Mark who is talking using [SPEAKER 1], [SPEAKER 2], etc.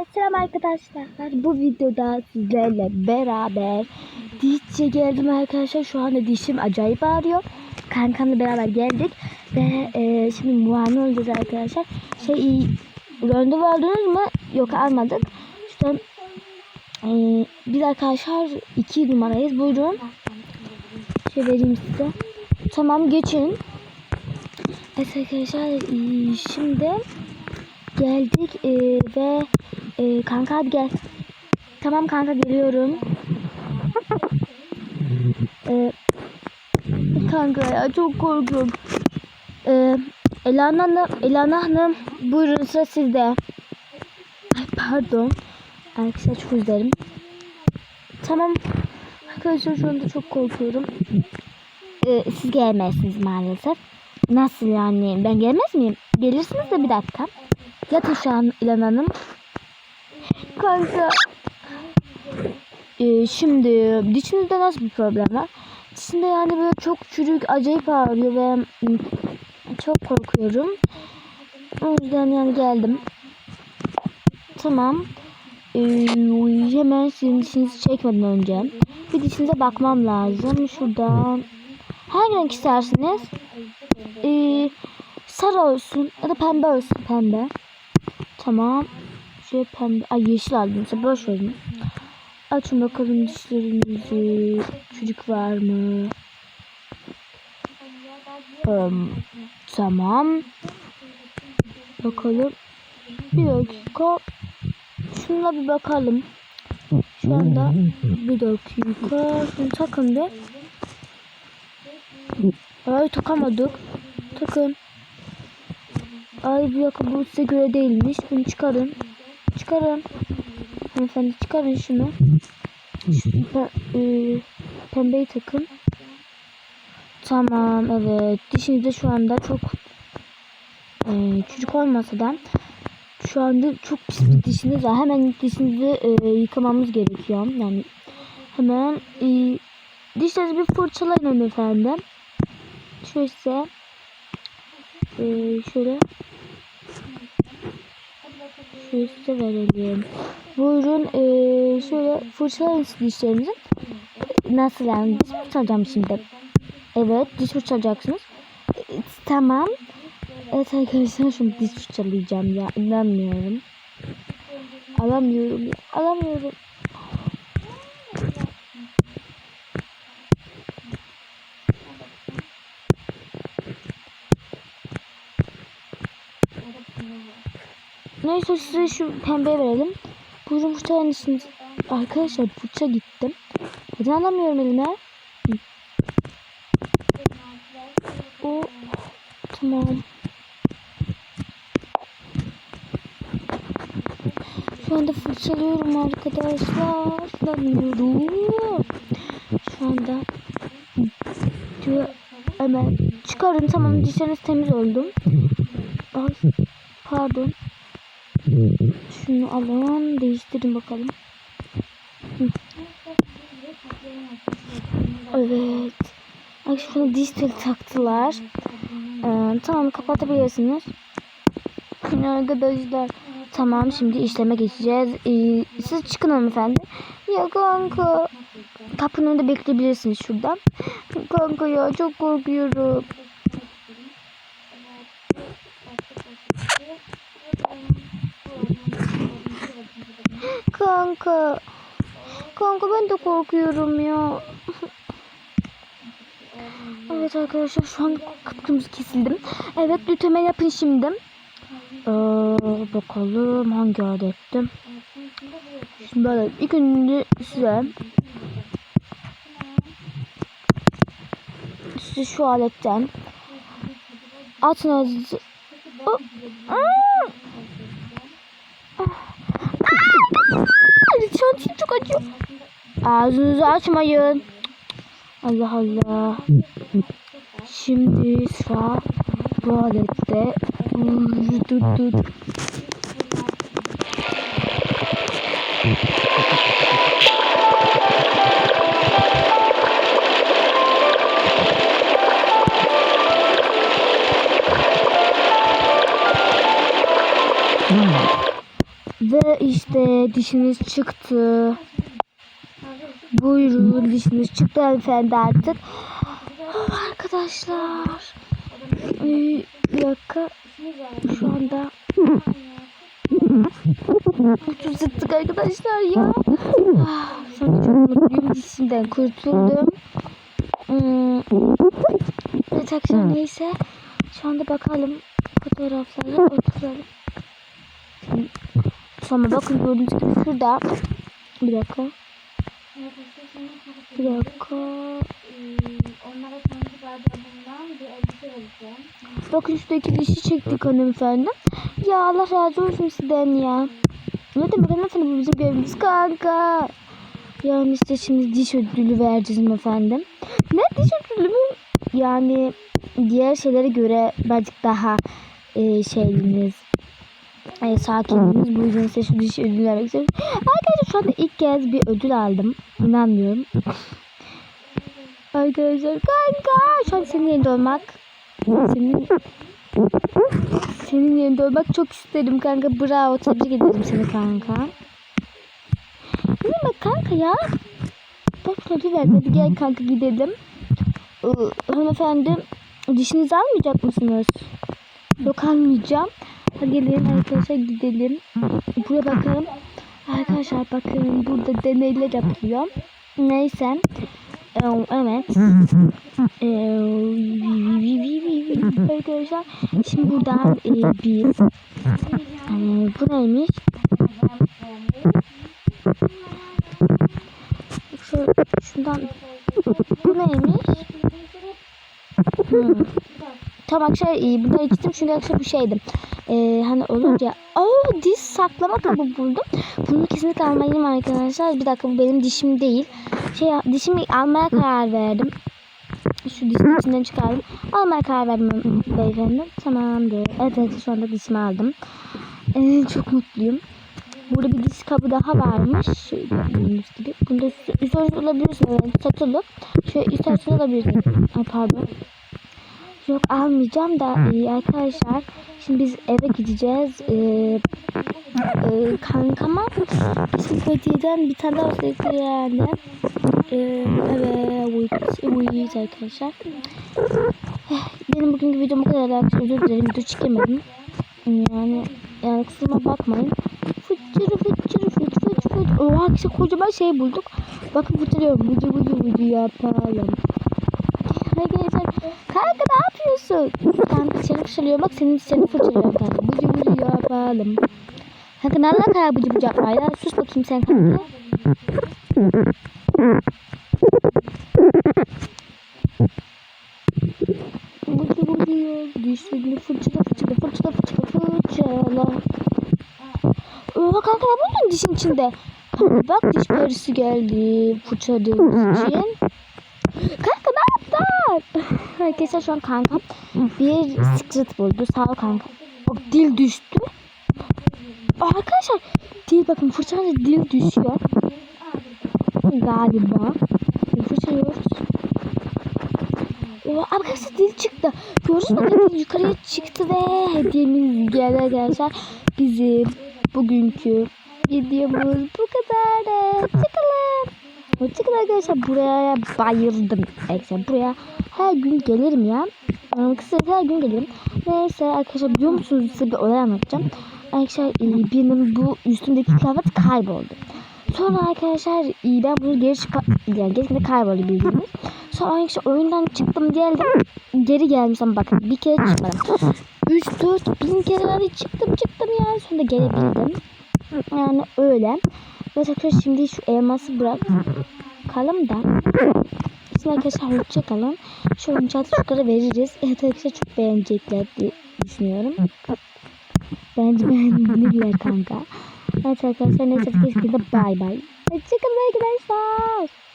[SPEAKER 1] Selam arkadaşlar. Bu videoda sizlerle beraber dişçe geldim arkadaşlar. Şu anda dişim acayip ağrıyor. Kankamla beraber geldik ve e, şimdi muayene olacağız arkadaşlar. Şey randevu aldınız mı? Yok almadık. İşte e, biz arkadaşlar iki numarayız. Buyurun. Şey vereyim size. Tamam geçin. Evet arkadaşlar e, şimdi geldik e, ve e, kanka hadi gel. Tamam kanka geliyorum. E, kanka ya çok korkuyorum. E, Elana Hanım, Elana Hanım buyurun sıra sizde. Ay pardon. Arkadaşlar çok üzerim. Tamam. Arkadaşlar şu anda çok korkuyorum. E, siz gelmezsiniz maalesef. Nasıl yani? Ben gelmez miyim? Gelirsiniz de bir dakika. Yatın şu an İlan Hanım. Kanka. Ee, şimdi dişinizde nasıl bir problem var? Dişinde yani böyle çok çürük, acayip ağrıyor ve çok korkuyorum. O yüzden yani geldim. Tamam. Ee, hemen sizin dişinizi çekmeden önce bir dişinize bakmam lazım. Şuradan hangi renk istersiniz? Ee, sarı olsun ya da pembe olsun pembe. Tamam. Şöyle pembe. Ay yeşil aldım. Size boş verin. Açın bakalım dişlerinizi. Çocuk var mı? Um, tamam. Bakalım. Bir dakika. Şuna bir bakalım. Şu anda bir dakika. Şunu takın bir. Ay takamadık. Takın. Ay bir dakika bu size göre değilmiş. Bunu çıkarın. Çıkarın. Hanımefendi çıkarın şunu. E, pembeyi takın. Tamam evet. Dişinizde şu anda çok e, çocuk olmasa da şu anda çok pis bir dişiniz var. Hemen dişinizi e, yıkamamız gerekiyor. Yani hemen e, dişlerinizi bir fırçalayın hanımefendi. Şöyle e, şöyle size verelim. Buyurun e, şöyle fırçalayın dişlerinizi. Nasıl yani? Diş fırçalayacağım şimdi. Evet diş fırçalayacaksınız. E, tamam. Evet arkadaşlar şimdi diş fırçalayacağım ya. inanmıyorum. Alamıyorum ya. Alamıyorum. Neyse size şu pembe verelim. Buyurun fırçalayın işinizi. Arkadaşlar fırça gittim. Neden alamıyorum elime? O tamam. Şu anda fırçalıyorum arkadaşlar. Fırçalıyorum. Şu anda hemen çıkarın tamam dişleriniz temiz oldu. Ay pardon. Şunu alalım değiştirin bakalım. Evet. Şunu diş teli taktılar. Ee, tamam kapatabilirsiniz. Arkadaşlar tamam şimdi işleme geçeceğiz. Ee, siz çıkın hanımefendi. Ya kanka. Kapının önünde bekleyebilirsiniz şuradan. Kanka ya çok korkuyorum. Kanka. Kanka ben de korkuyorum ya. Evet arkadaşlar şu an kıpkırmızı kesildim. Evet lütfen yapın şimdi. Ee, bakalım hangi adettim. Şimdi böyle ilk önce size size şu aletten atın ağzınızı Oh. Aa! Şu an dişim çok. Ağzınızı açmayın. Allah Allah. Şimdi sıra tuvalette. Tut. Ve işte dişiniz çıktı. Buyurun dişiniz çıktı efendi artık. Oh, arkadaşlar. Ee, bir dakika. Şu anda ettik arkadaşlar ya. Ah, Sonra çok mutluyum. Dişimden kurtuldum. Hmm. Evet akşam neyse. Şu anda bakalım fotoğraflara oturalım. Sonra bakın gördüğünüz gibi şurada. Bir dakika. Bir dakika.
[SPEAKER 2] Onlara tanıdık adamından bir elbise vereceğim.
[SPEAKER 1] Bakın şuradaki dişi çektik hanımefendi. Ya Allah razı olsun sizden ya. Ne demek hanımefendi bu bizim görevimiz kanka. Yani işte şimdi diş ödülü vereceğiz efendim. Ne diş ödülü mü? Yani diğer şeylere göre birazcık daha e, şeyiniz e, sakindiniz. Bu yüzden diş ödülü vermek istiyorum. Arkadaşlar şu anda ilk kez bir ödül aldım. İnanmıyorum. Arkadaşlar kanka şu an senin yerinde olmak senin senin yerinde olmak çok isterim kanka. Bravo. Tebrik ederim seni kanka. Ne demek kanka ya? Bak ödül verdi. Hadi gel kanka gidelim. Ee, hanımefendi dişinizi almayacak mısınız? Yok almayacağım. Gelin arkadaşlar gidelim. Buraya bakalım. Arkadaşlar bakın burada deneyler yapılıyor. Neyse. Evet. Arkadaşlar şimdi buradan e, bu neymiş? Şu, şundan bu neymiş? Hmm. Tamam arkadaşlar e, bunları içtim çünkü arkadaşlar bir şeydi. E, hani olur ya. Oo diş saklama kabı buldum. Bunu kesinlikle almalıyım arkadaşlar. Bir dakika bu benim dişim değil. Şey dişimi almaya karar verdim. Şu dişin içinden çıkardım. Almaya karar verdim beyefendi. Tamamdır. Evet, şu anda dişimi aldım. Ee, çok mutluyum. Burada bir diş kabı daha varmış. Gördüğünüz gibi. Bunda üstüne alabilirsiniz. Yani satılık. Şöyle isterseniz alabilirsiniz. Ay pardon. Yok almayacağım da e, arkadaşlar. Şimdi biz eve gideceğiz. E, e, kankama hediyeden bir tane daha özellikle yani. E, evet, evet arkadaşlar. Eh, Benim bugünkü videom bu kadar arkadaşlar. Özür dilerim. Video çekemedim. Yani yani kusuruma bakmayın. Fıçırı fıçırı fıç fıç fıç. Oha işte kocaman şey bulduk. Bakın fıçırıyorum. Vıcı vıcı vıcı yapalım. Arkadaşlar kanka ne yapıyorsun? Kanka seni fırçalıyor bak senin seni fırçalıyor kanka. Bıcı bıcı yapalım. Kanka ne alaka ya bıcı bıcı yapma ya. Sus bakayım sen kanka. Bıcı bıcı ya. Dişlerini fırçala fırçala fırçala fırçala fırçala. Oha kanka ne buldun dişin içinde? Kanka bak diş perisi geldi fırçaladığımız için. Arkadaşlar şu an kankam bir secret buldu. Sağ ol kanka. O dil düştü. Arkadaşlar dil bakın fırçayla dil düşüyor. Galiba. Fırçalıyoruz. Arkadaşlar dil çıktı. Gördünüz mü? Dil yukarıya çıktı ve hediyemiz geldi arkadaşlar. Bizim bugünkü videomuz bu kadar. Hoşçakalın arkadaşlar. Buraya bayıldım. Arkadaşlar buraya her gün gelirim ya. Yani kısacası her gün gelirim. Neyse arkadaşlar biliyor musunuz size bir olay anlatacağım. Arkadaşlar e, benim bu üstümdeki kıyafet kayboldu. Sonra arkadaşlar e, ben bunu geri çıkar yani gerisinde kayboldu bildiğiniz. Sonra arkadaşlar oyundan çıktım geldim. Geri gelmişim bakın bir kere çıkmadım. 3-4 bin kere çıktım çıktım yani sonunda gelebildim. Yani öyle. Arkadaşlar şimdi şu elması bırakalım da. Şimdi arkadaşlar hoşça kalın. Şu oyuncağı çocuklara veririz. Evet arkadaşlar çok beğenecekler diye düşünüyorum. Bence beğendiler kanka. Evet arkadaşlar neyse de bay bay. Hoşçakalın arkadaşlar.